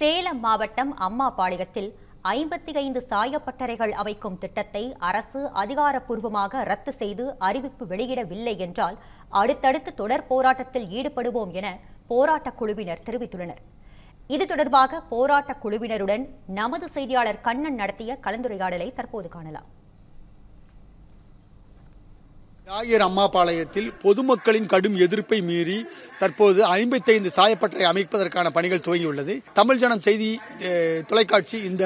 சேலம் மாவட்டம் அம்மாபாளையத்தில் ஐம்பத்தி ஐந்து சாயப்பட்டறைகள் அமைக்கும் திட்டத்தை அரசு அதிகாரப்பூர்வமாக ரத்து செய்து அறிவிப்பு வெளியிடவில்லை என்றால் அடுத்தடுத்து தொடர் போராட்டத்தில் ஈடுபடுவோம் என போராட்டக் குழுவினர் தெரிவித்துள்ளனர். இது தொடர்பாக போராட்டக் குழுவினருடன் நமது செய்தியாளர் கண்ணன் நடத்திய கலந்துரையாடலை தற்போது காணலாம். ஆயர் அம்மாபாளையத்தில் பொதுமக்களின் கடும் எதிர்ப்பை மீறி தற்போது ஐம்பத்தைந்து சாயப்பட்டறை அமைப்பதற்கான பணிகள் துவங்கியுள்ளது. தமிழ் ஜனம் செய்தி தொலைக்காட்சி இந்த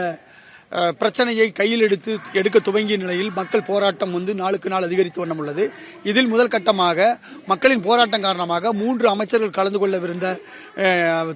பிரச்சனையை கையில் எடுத்து எடுக்க துவங்கிய நிலையில் மக்கள் போராட்டம் வந்து நாளுக்கு நாள் அதிகரித்து வண்ணம் உள்ளது. இதில் முதல் கட்டமாக மக்களின் போராட்டம் காரணமாக மூன்று அமைச்சர்கள் கலந்து கொள்ளவிருந்த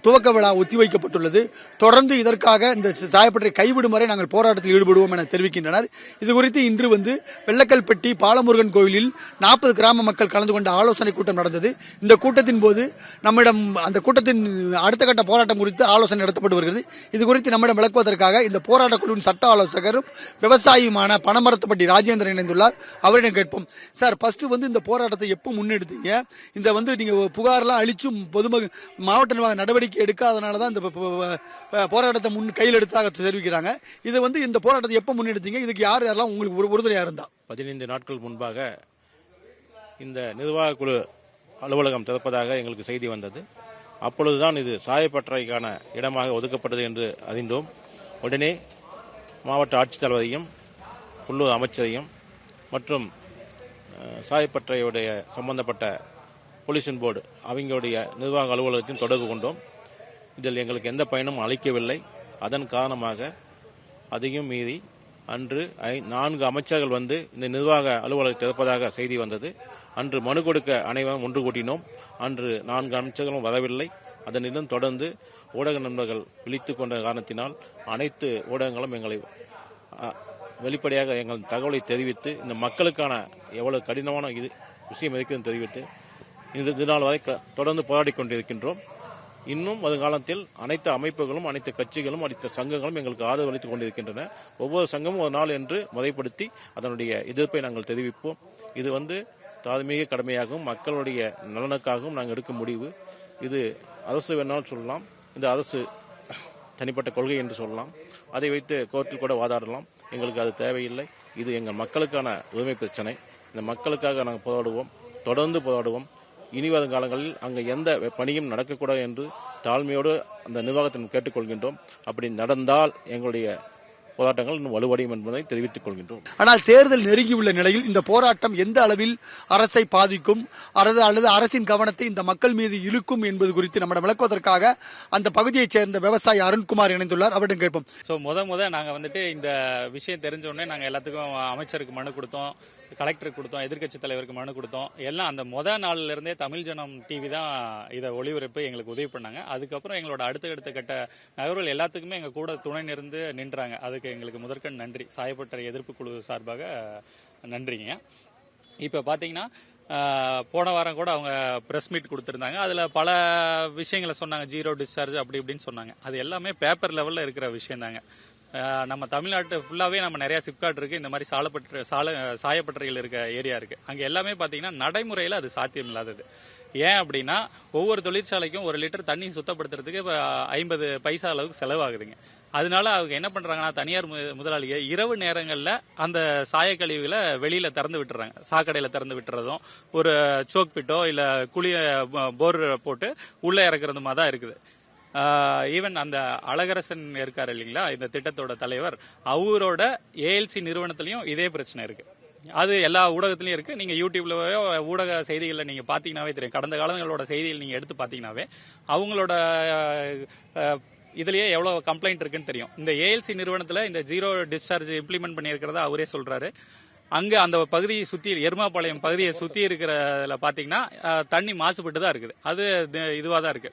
துவக்க விழா ஒத்திவைக்கப்பட்டுள்ளது. தொடர்ந்து இதற்காக இந்த சாயப்பட்டறை கைவிடும் வரை நாங்கள் போராட்டத்தில் ஈடுபடுவோம் என தெரிவிக்கின்றனர். இது குறித்து இன்று வந்து வெள்ளக்கல்பட்டி பாலமுருகன் கோவிலில் நாற்பது கிராம மக்கள் கலந்து கொண்ட ஆலோசனை கூட்டம் நடந்தது. இந்த கூட்டத்தின் போது நம்மிடம் அந்த கூட்டத்தின் அடுத்த கட்ட போராட்டம் குறித்து ஆலோசனை நடத்தப்பட்டு வருகிறது. இது குறித்து நம்மிடம் விளக்குவதற்காக இந்த போராட்ட குழுவின் சட்ட ஆலோசகரும் விவசாயியுமான பணமரத்துப்பட்டி ராஜேந்திரன் இணைந்துள்ளார். அவரிடம் கேட்போம். சார் ஃபர்ஸ்ட் வந்து இந்த போராட்டத்தை எப்போ முன்னெடுத்தீங்க? இந்த வந்து நீங்க புகார்லாம் அழிச்சும் பொதுமக மாவட்ட நிர்வாக நடவடிக்கை எடுக்காதனால தான் இந்த போராட்டத்தை முன் கையில் எடுத்தாக தெரிவிக்கிறாங்க. இது வந்து இந்த போராட்டத்தை எப்போ முன்னெடுத்தீங்க? இதுக்கு யார் யாரெல்லாம் உங்களுக்கு ஒரு- உறுதுணையா இருந்தா? பதினைந்து நாட்கள் முன்பாக இந்த நிர்வாக குழு அலுவலகம் திறப்பதாக எங்களுக்கு செய்தி வந்தது. அப்பொழுதுதான் இது சாயப்பட்டறைக்கான இடமாக ஒதுக்கப்பட்டது என்று அறிந்தோம். உடனே மாவட்ட ஆட்சித்தலைவரையும் உள்ளூர் அமைச்சரையும் மற்றும் சாயப்பற்றையுடைய சம்பந்தப்பட்ட பொல்யூஷன் போர்டு அவங்களுடைய நிர்வாக அலுவலகத்தையும் தொடர்பு கொண்டோம். இதில் எங்களுக்கு எந்த பயனும் அளிக்கவில்லை. அதன் காரணமாக அதையும் மீறி அன்று ஐ- நான்கு அமைச்சர்கள் வந்து இந்த நிர்வாக அலுவலகத்தை திறப்பதாக செய்தி வந்தது. அன்று மனு கொடுக்க அனைவரும் ஒன்று கூட்டினோம். அன்று நான்கு அமைச்சர்களும் வரவில்லை. அதனிடம் தொடர்ந்து ஊடக நண்பர்கள் விழித்துக் கொண்ட காரணத்தினால் அனைத்து ஊடகங்களும் எங்களை வெளிப்படையாக எங்கள் தகவலை தெரிவித்து இந்த மக்களுக்கான எவ்வளவு கடினமான இது விஷயம் இருக்குதுன்னு தெரிவித்து இது இதனால் வரை க- தொடர்ந்து போராடி கொண்டிருக்கின்றோம். இன்னும் வருங்காலத்தில் அனைத்து அமைப்புகளும் அனைத்து கட்சிகளும் அனைத்து சங்கங்களும் எங்களுக்கு ஆதரவு அளித்துக் கொண்டிருக்கின்றன. ஒவ்வொரு சங்கமும் ஒரு நாள் என்று முறைப்படுத்தி அதனுடைய எதிர்ப்பை நாங்கள் தெரிவிப்போம். இது வந்து தார்மீக கடமையாகவும் மக்களுடைய நலனுக்காகவும் நாங்கள் எடுக்கும் முடிவு. இது அரசு வேணாலும் சொல்லலாம். இந்த அரசு தனிப்பட்ட கொள்கை என்று சொல்லலாம். அதை வைத்து கோர்ட்டில் கூட வாதாடலாம். எங்களுக்கு அது தேவையில்லை. இது எங்கள் மக்களுக்கான உரிமை பிரச்சனை. இந்த மக்களுக்காக நாங்கள் போராடுவோம். தொடர்ந்து போராடுவோம். இனி வரும் காலங்களில் அங்கே எந்த பணியும் நடக்கக்கூடாது என்று தாழ்மையோடு அந்த நிர்வாகத்தின் கேட்டுக்கொள்கின்றோம். அப்படி நடந்தால் எங்களுடைய போராட்டங்கள் இன்னும் வலுவடையும் என்பதை தெரிவித்துக் கொள்கின்றோம். ஆனால் தேர்தல் நெருங்கியுள்ள நிலையில் இந்த போராட்டம் எந்த அளவில் அரசை பாதிக்கும்? அல்லது அல்லது அரசின் கவனத்தை இந்த மக்கள் மீது இழுக்கும் என்பது குறித்து நம்மிடம் விளக்குவதற்காக அந்த பகுதியைச் சேர்ந்த விவசாயி அருண்குமார் இணைந்துள்ளார். அவரிடம் கேட்போம். ஸோ முத முத நாங்கள் வந்துட்டு இந்த விஷயம் தெரிஞ்ச உடனே நாங்கள் எல்லாத்துக்கும் அமைச்சருக்கு மனு கொடுத்தோம். கலெக்டருக்கு கொடுத்தோம் எதிர்க்கட்சி தலைவருக்கு மனு கொடுத்தோம். எல்லாம் அந்த முத நாள்ல இருந்தே தமிழ் ஜனம் டிவி தான் இதை ஒளிபரப்பு எங்களுக்கு உதவி பண்ணாங்க. அதுக்கப்புறம் எங்களோட அடுத்தடுத்த கட்ட நகர்வுகள் எல்லாத்துக்குமே எங்கள் கூட துணை நிறந்து நின்றாங்க. அதுக்கு எங்களுக்கு முதற்கண் நன்றி. சாயப்பட்டறை எதிர்ப்பு குழு சார்பாக நன்றிங்க. இப்போ பார்த்தீங்கன்னா போன வாரம் கூட அவங்க ப்ரெஸ் மீட் கொடுத்துருந்தாங்க. அதில் பல விஷயங்களை சொன்னாங்க. ஜீரோ டிஸ்சார்ஜ் அப்படி இப்படின்னு சொன்னாங்க. அது எல்லாமே பேப்பர் லெவலில் இருக்கிற விஷயம் தாங்க நம்ம தமிழ்நாட்டு ஃபுல்லாகவே நம்ம நிறையா சிப்காட் இருக்குது இந்த மாதிரி சாலப்பட்ட சால சாயப்பட்டறைகள் இருக்க ஏரியா இருக்குது அங்கே எல்லாமே பார்த்தீங்கன்னா நடைமுறையில் அது சாத்தியம் இல்லாதது ஏன் அப்படின்னா ஒவ்வொரு தொழிற்சாலைக்கும் ஒரு லிட்டர் தண்ணி சுத்தப்படுத்துறதுக்கு இப்போ ஐம்பது பைசா அளவுக்கு செலவாகுதுங்க. அதனால அவங்க என்ன பண்ணுறாங்கன்னா தனியார் மு- இரவு நேரங்களில் அந்த சாயக்கழிவுகளை வெளியில் திறந்து விட்டுறாங்க. சாக்கடையில் திறந்து விட்டுறதும் ஒரு சோக் பிட்டோ இல்ல குழிய போர் போட்டு உள்ளே இறக்குறதுமா தான் இருக்குது. ஈவன் அந்த அழகரசன் இருக்கார் இல்லைங்களா? இந்த திட்டத்தோட தலைவர். அவரோட ஏஎல்சி நிறுவனத்திலையும் இதே பிரச்சனை இருக்கு. அது எல்லா ஊடகத்திலையும் இருக்கு. நீங்க யூடியூப்லயோ ஊடக செய்திகளில் நீங்க பாத்தீங்கன்னாவே தெரியும். கடந்த காலங்களோட செய்திகள் நீங்க எடுத்து பாத்தீங்கன்னாவே அவங்களோட இதுலயே எவ்வளவு கம்ப்ளைண்ட் இருக்குன்னு தெரியும். இந்த ஏஎல்சி நிறுவனத்துல இந்த ஜீரோ டிஸ்சார்ஜ் இம்ப்ளிமெண்ட் பண்ணியிருக்கிறதா அவரே சொல்றாரு. அங்க அந்த பகுதியை சுத்தி எருமாபாளையம் பகுதியை சுத்தி இருக்கிறதுல பாத்தீங்கன்னா தண்ணி மாசுபட்டு தான் இருக்குது. அது இதுவாக தான் இருக்கு.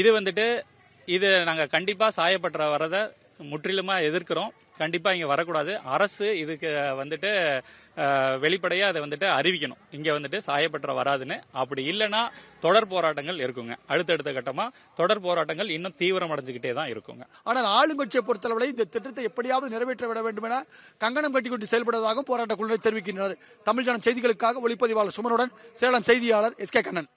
இது வந்துட்டு இது நாங்க கண்டிப்பா சாயப்பட்ட வரதை முற்றிலுமா எதிர்க்கிறோம். கண்டிப்பா இங்க வரக்கூடாது. அரசு இதுக்கு வந்துட்டு வெளிப்படையாக வெளிப்படையா அதை வந்துட்டு அறிவிக்கணும். இங்க வந்துட்டு சாயப்பற்ற வராதுன்னு. அப்படி இல்லைன்னா தொடர் போராட்டங்கள் இருக்குங்க. அடுத்தடுத்த கட்டமா தொடர் போராட்டங்கள் இன்னும் தீவிரம் அடைஞ்சுக்கிட்டே தான் இருக்குங்க. ஆனால் ஆளுங்கட்சியை பொறுத்தளவில் இந்த திட்டத்தை எப்படியாவது நிறைவேற்ற விட வேண்டும் என கங்கணம் கட்டிக்கொண்டு செயல்படுவதாகவும் போராட்ட குழுவினர் தெரிவிக்கின்றனர். தமிழ் ஜனம் செய்திகளுக்காக ஒளிப்பதிவாளர் சுமனுடன் சேலம் செய்தியாளர் எஸ் கே கண்ணன்.